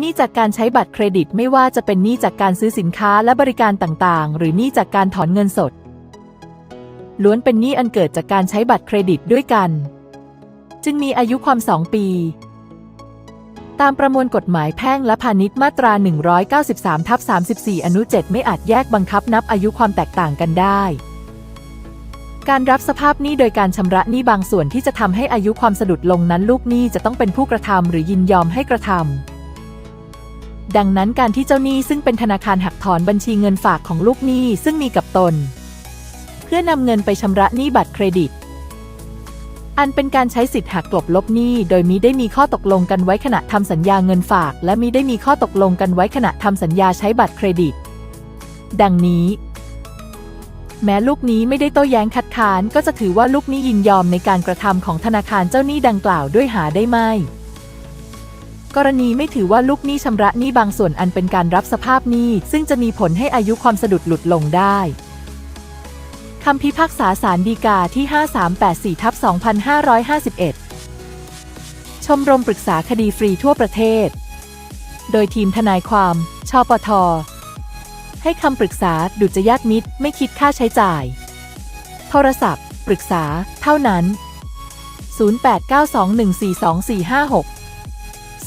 หนี้จากการใช้บัตรเครดิตไม่ว่าจะเป็นหนี้จากการซื้อสินค้าและบริการต่างๆ หรือหนี้จากการถอนเงินสด ล้วนเป็นหนี้อันเกิดจากการใช้บัตรเครดิตด้วยกัน จึงมีอายุความ 2 ปี ตามประมวลกฎหมายแพ่งและพาณิชย์มาตรา 193ทับ34 อนุ 7 ไม่อาจแยกบังคับนับอายุความแตกต่างกันได้ การรับสภาพหนี้โดยการชำระหนี้บางส่วนที่จะทำให้อายุความสะดุดลงนั้นลูกหนี้จะต้องเป็นผู้กระทำหรือยินยอมให้กระทำ ดังนั้นการที่เจ้าหนี้ซึ่งเป็นธนาคารหักถอนบัญชีเงินฝากของลูกหนี้ซึ่งมีกับตน เพื่อนำเงินไปชำระหนี้บัตรเครดิต อันเป็นการใช้สิทธิ์หักกลบลบหนี้ โดยมิได้มีข้อตกลงกันไว้ขณะทำสัญญาเงินฝาก และมิได้มีข้อตกลงกันไว้ขณะทำสัญญาใช้บัตรเครดิต ดังนี้ แม้ลูกหนี้ไม่ได้โต้แย้งคัดค้านก็จะถือว่าลูกหนี้ยินยอมในการกระทำของธนาคารเจ้าหนี้ดังกล่าวด้วยหาได้ไม่ กรณีไม่ถือว่าลูกหนี้ชำระหนี้บางส่วนอันเป็นการรับสภาพหนี้ซึ่งจะมีผลให้อายุความสะดุดหลุดลงได้คำพิพากษาสารดีกาที่ 5384ทับ2551 ชมรมปรึกษาคดีฟรีทั่วประเทศ โดยทีมทนายความ ชปท ให้คำปรึกษาดุจยากมิตรไม่คิดค่าใช้จ่าย โทรศัพท์ ปรึกษา เท่านั้น 0892142456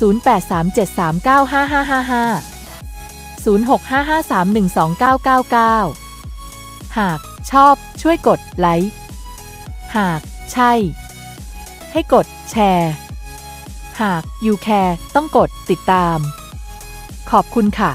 0837395555 0655312999 หากชอบช่วยกดไลค์ หากใช่ ให้กดแชร์ หากยูแคร์ต้องกดติดตาม ขอบคุณค่ะ